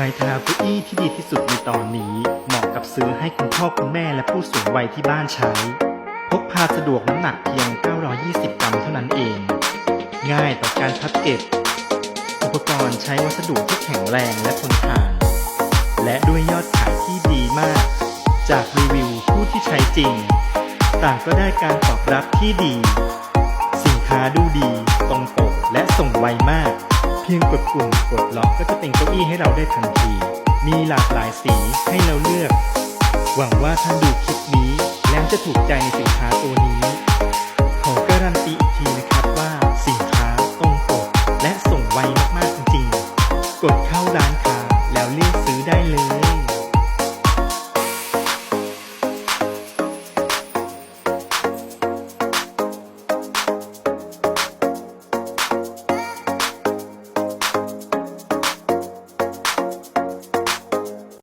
ไม้ทาเก้าอี้ที่ดีที่สุดในตอนนี้ เหมาะกับซื้อให้คุณพ่อคุณแม่และผู้สูงวัยที่บ้านใช้ พกพาสะดวกน้ำหนักเพียง 920 กรัมเท่านั้นเอง ง่ายต่อการพับเก็บ อุปกรณ์ใช้วัสดุที่แข็งแรงและทนทาน และด้วยยอดขายที่ดีมาก จากรีวิวผู้ที่ใช้จริง ต่างก็ได้การตอบรับที่ดี สินค้าดูดี ตรงปกและส่งไวมาก พียงกดปุ่มกดล็อกก็จะเป็นเก้าอี้ให้เราได้ทันที มีหลากหลายสีให้เราเลือก หวังว่าท่านดูคลิปนี้แล้วจะถูกใจในสินค้าตัวนี้ ขอการันตีอีกทีนะครับว่าสินค้าตรงปกและส่งไวมากๆจริงๆ กดเข้าร้านค้าแล้วเลือกซื้อได้เลย